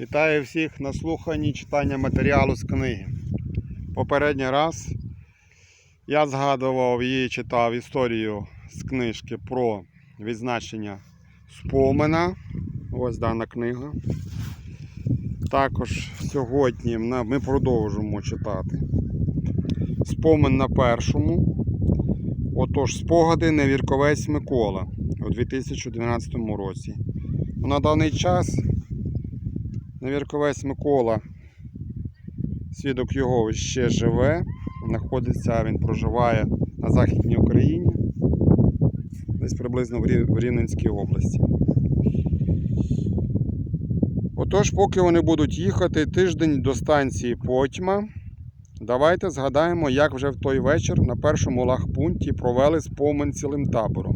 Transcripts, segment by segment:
Вітаю всіх на слуханні читання матеріалу з книги. Попередній раз я згадував і читав історію з книжки про відзначення спомена. Ось дана книга. Також сьогодні ми продовжимо читати. Спомин на першому. Отож, спогади Невірковець Микола у 2012 році. На даний час Невірковець Микола, свідок його ще живе, знаходиться, він проживає на Західній Україні, десь приблизно в в Рівненській області. Отож, поки вони будуть їхати тиждень до станції Потьма, давайте згадаємо, як вже в той вечір на першому лагпункті провели спомин цілим табором.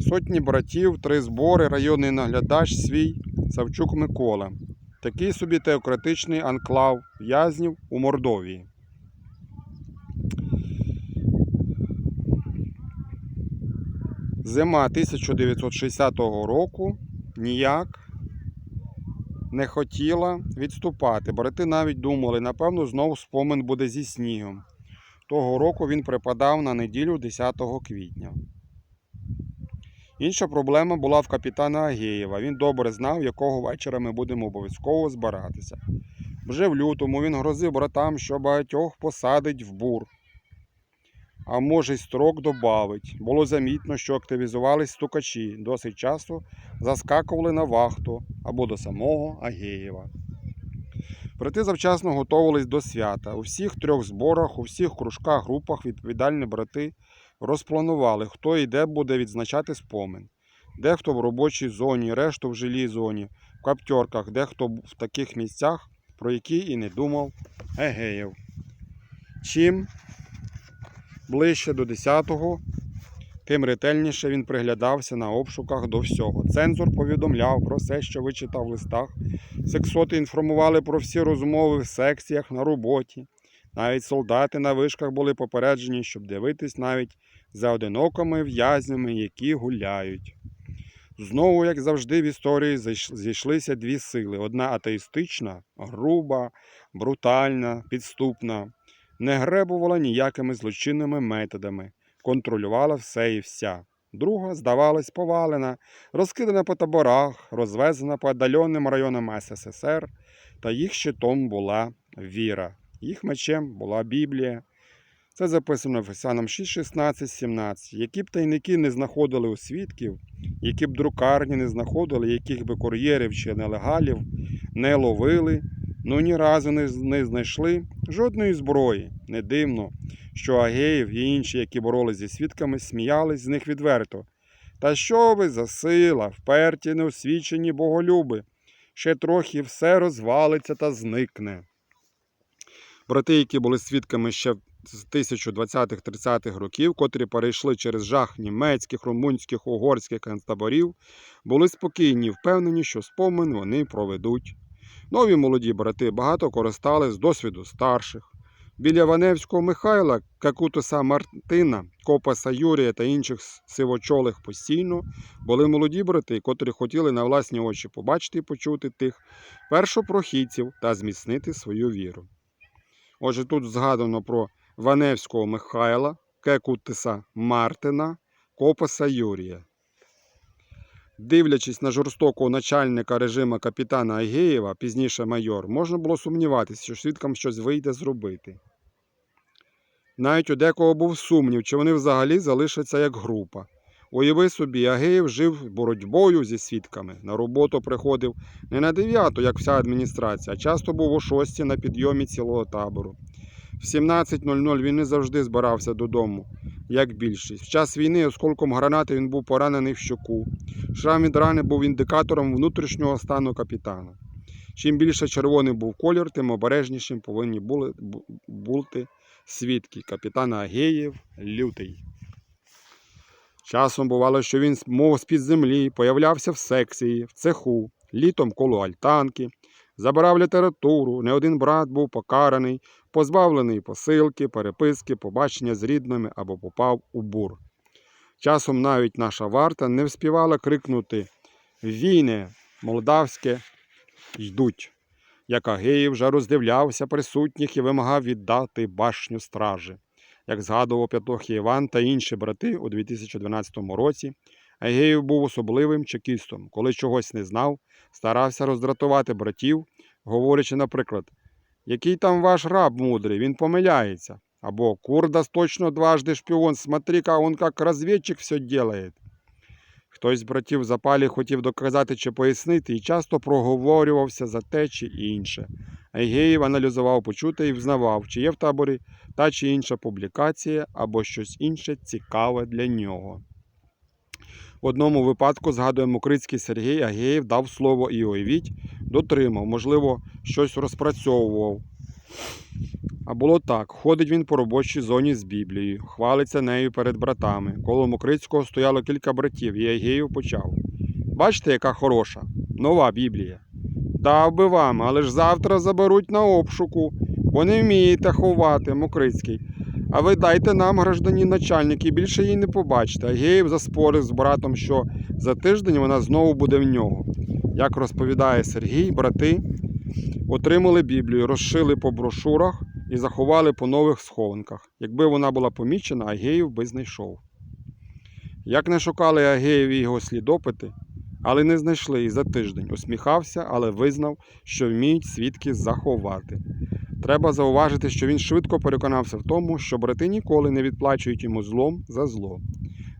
Сотні братів, три збори, районний наглядач свій Савчук Микола. Такий собі теократичний анклав в'язнів у Мордовії. Зима 1960 року ніяк не хотіла відступати. Брати навіть думали, напевно, знов спомин буде зі снігом. Того року він припадав на неділю 10 квітня. Інша проблема була в капітана Агеєва. Він добре знав, якого вечора ми будемо обов'язково збиратися. Вже в лютому він грозив братам, що багатьох посадить в бур. А може, й строк добавить. Було замітно, що активізувались стукачі, досить часто заскакували на вахту або до самого Агеєва. Брати завчасно готувались до свята. У всіх трьох зборах, у всіх кружках, групах відповідальні брати розпланували, хто і де буде відзначати спомин. Дехто в робочій зоні, решту в жилій зоні, в каптерках, дехто в таких місцях, про які і не думав Егеєв. Чим ближче до 10-го, тим ретельніше він приглядався на обшуках до всього. Цензор повідомляв про все, що вичитав в листах. Сексоти інформували про всі розмови в секціях на роботі. Навіть солдати на вишках були попереджені, щоб дивитись навіть за одинокими в'язнями, які гуляють. Знову, як завжди, в історії зійшлися дві сили: одна атеїстична, груба, брутальна, підступна, не гребувала ніякими злочинними методами, контролювала все і вся. Друга, здавалось, повалена, розкидана по таборах, розвезена по віддаленим районам СССР, та їх щитом була віра. Їх мечем була Біблія. Це записано в Ефесянам 6, 16, 17. Які б тайники не знаходили у свідків, які б друкарні не знаходили, яких би кур'єрів чи нелегалів не ловили, ну ні разу не, не знайшли жодної зброї. Не дивно, що Агеїв і інші, які боролись зі свідками, сміялись з них відверто. Та що ви за сила, вперті неосвічені боголюби, ще трохи все розвалиться та зникне. Брати, які були свідками ще з 1020-30-х років, котрі перейшли через жах німецьких, румунських, угорських концтаборів, були спокійні, впевнені, що спомин вони проведуть. Нові молоді брати багато користали з досвіду старших. Біля Ваневського Михайла, Какутуса Мартина, Копаса Юрія та інших сивочолих постійно були молоді брати, котрі хотіли на власні очі побачити і почути тих першопрохідців та зміцнити свою віру. Отже, тут згадано про Ваневського Михайла, Кекутиса Мартина, Копаса Юрія. Дивлячись на жорстокого начальника режиму капітана Агеєва, пізніше майор, можна було сумніватися, що свідкам щось вийде зробити. Навіть у декого був сумнів, чи вони взагалі залишаться як група. Уяви собі, Агеєв жив боротьбою зі свідками. На роботу приходив не на 9, як вся адміністрація, а часто був о 6 на підйомі цілого табору. В 17.00 він не завжди збирався додому, як більшість. В час війни осколком гранати він був поранений в щоку. Шрам від рани був індикатором внутрішнього стану капітана. Чим більше червоний був колір, тим обережнішим повинні були бути свідки. Капітан Агеєв лютий. Часом бувало, що він, мов з-під землі, появлявся в секції, в цеху, літом коло альтанки, забирав літературу, не один брат був покараний, позбавлений посилки, переписки, побачення з рідними або попав у бур. Часом навіть наша варта не вспівала крикнути Війне, молдавське йдуть. Як Агеїв вже роздивлявся присутніх і вимагав віддати башню стражі. Як згадував П'ятох Іван та інші брати у 2012 році, Агеєв був особливим чекістом, коли чогось не знав, старався роздратувати братів, говорячи, наприклад, який там ваш раб мудрий, він помиляється. Або Курдас точно дважды шпіон, смотри-ка, он как разведчик все делает. Хтось з братів запалі хотів доказати чи пояснити і часто проговорювався за те чи інше. Айгеєв аналізував почуте і взнавав, чи є в таборі та чи інша публікація або щось інше цікаве для нього. В одному випадку, згадує Мокрицький Сергій, Агеєв дав слово і уявіть, дотримав, можливо, щось розпрацьовував. А було так: ходить він по робочій зоні з Біблією, хвалиться нею перед братами. Коло Мокрицького стояло кілька братів, і Агеєв почав. Бачите, яка хороша, нова Біблія. Дав би вам, але ж завтра заберуть на обшуку, бо не вмієте ховати, Мокрицький. А ви дайте нам, граждані начальник, і більше її не побачите. Агеєв заспорив з братом, що за тиждень вона знову буде в нього. Як розповідає Сергій, брати отримали Біблію, розшили по брошурах і заховали по нових схованках. Якби вона була помічена, Агеїв би знайшов. Як не шукали Агеєві його слідопити, але не знайшли і за тиждень. Усміхався, але визнав, що вміють свідки заховати. Треба зауважити, що він швидко переконався в тому, що брати ніколи не відплачують йому злом за зло.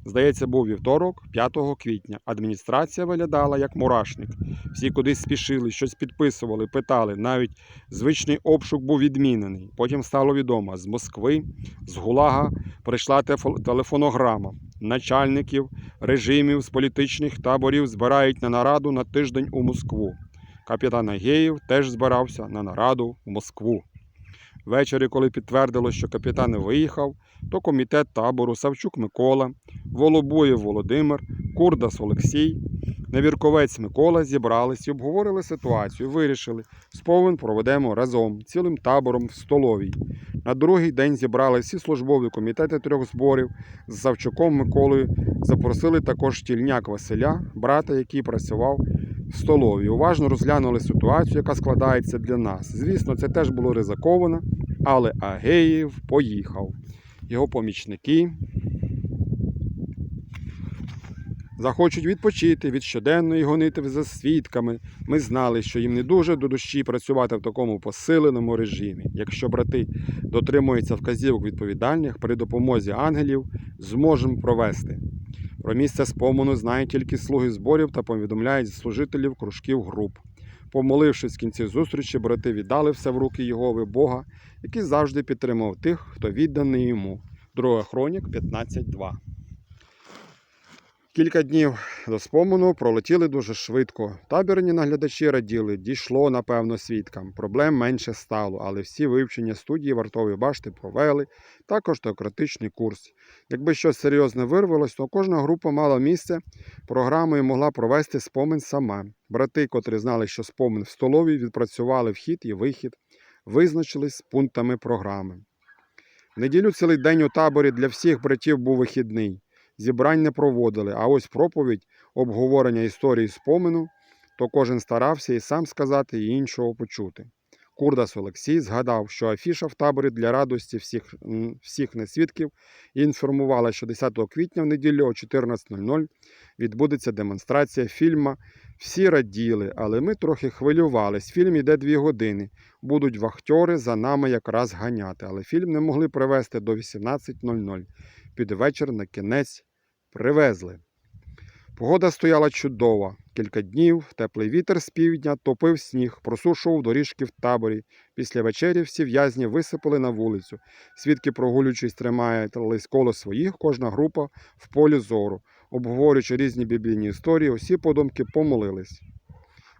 Здається, був вівторок, 5 квітня. Адміністрація виглядала як мурашник. Всі кудись спішили, щось підписували, питали. Навіть звичний обшук був відмінений. Потім стало відомо, з Москви, з Гулага прийшла телефонограма. Начальників режимів з політичних таборів збирають на нараду на тиждень у Москву. Капітан Агеєв теж збирався на нараду в Москву. Ввечері, коли підтвердилось, що капітан виїхав, то комітет табору Савчук Микола, Волобоєв Володимир, Курдас Олексій, Невірковець Микола зібрались і обговорили ситуацію. Вирішили, сповен проведемо разом, цілим табором в столовій. На другий день зібрали всі службові комітети трьох зборів з Савчуком Миколою. Запросили також тільняк Василя, брата, який працював в столовій. Уважно розглянули ситуацію, яка складається для нас. Звісно, це теж було ризиковано, але Агеїв поїхав. Його помічники захочуть відпочити від щоденної гонитви за свідками. Ми знали, що їм не дуже до душі працювати в такому посиленому режимі. Якщо брати дотримуються вказівок відповідальних при допомозі ангелів, зможемо провести. Про місце спомину знають тільки слуги зборів та повідомляють служителів кружків груп. Помолившись в кінці зустрічі, брати віддали все в руки Єгови Бога, який завжди підтримав тих, хто відданий йому. 2 Хронік 15.2. Кілька днів до спомену пролетіли дуже швидко. Табірні наглядачі раділи, дійшло, напевно, свідкам. Проблем менше стало, але всі вивчення студії вартової башти провели, також теократичний курс. Якби щось серйозне вирвалось, то кожна група мала місце програмою могла провести спомин сама. Брати, котрі знали, що спомин в столовій, відпрацювали вхід і вихід, визначились з пунктами програми. В неділю цілий день у таборі для всіх братів був вихідний. Зібрань не проводили, а ось проповідь, обговорення історії спомину, то кожен старався і сам сказати, і іншого почути. Курдас Олексій згадав, що афіша в таборі для радості всіх, всіх несвідків інформувала, що 10 квітня в неділю о 14.00 відбудеться демонстрація фільма. Всі раділи, але ми трохи хвилювались. Фільм іде дві години. Будуть вахтьори за нами якраз ганяти, але фільм не могли привезти до 18.00. Під вечір на кінець привезли. Погода стояла чудова. Кілька днів теплий вітер з півдня топив сніг, просушував доріжки в таборі. Після вечері всі в'язні висипали на вулицю. Свідки, прогулюючись, тримались коло своїх, кожна група в полі зору. Обговорюючи різні біблійні історії, усі подумки помолились.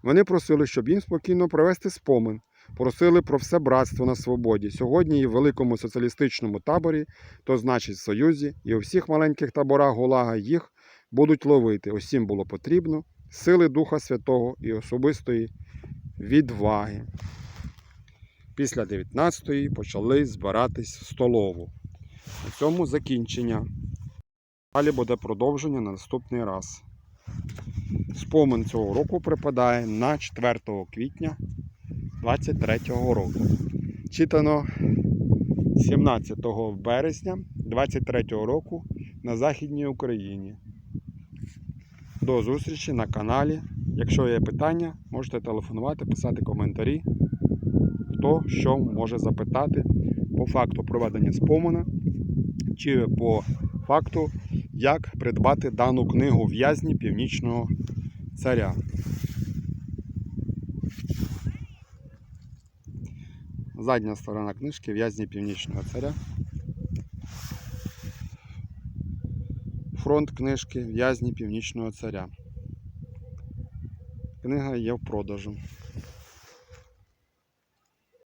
Вони просили, щоб їм спокійно провести спомин. Просили про все братство на свободі. Сьогодні і в великому соціалістичному таборі, то значить в Союзі, і у всіх маленьких таборах Гулага їх будуть ловити. Усім було потрібно сили Духа Святого і особистої відваги. Після 19-ї почали збиратись в столову. На цьому закінчення. Далі буде продовження на наступний раз. Спомин цього року припадає на 4 квітня 23 року. Читано 17 березня 23 року на Західній Україні. До зустрічі на каналі. Якщо є питання, можете телефонувати, писати коментарі. Хто що може запитати по факту проведення спомина чи по факту, як придбати дану книгу в'язні північного царя. Задня сторона книжки В'язні північного царя. Фронт книжки В'язні північного царя. Книга є в продажу.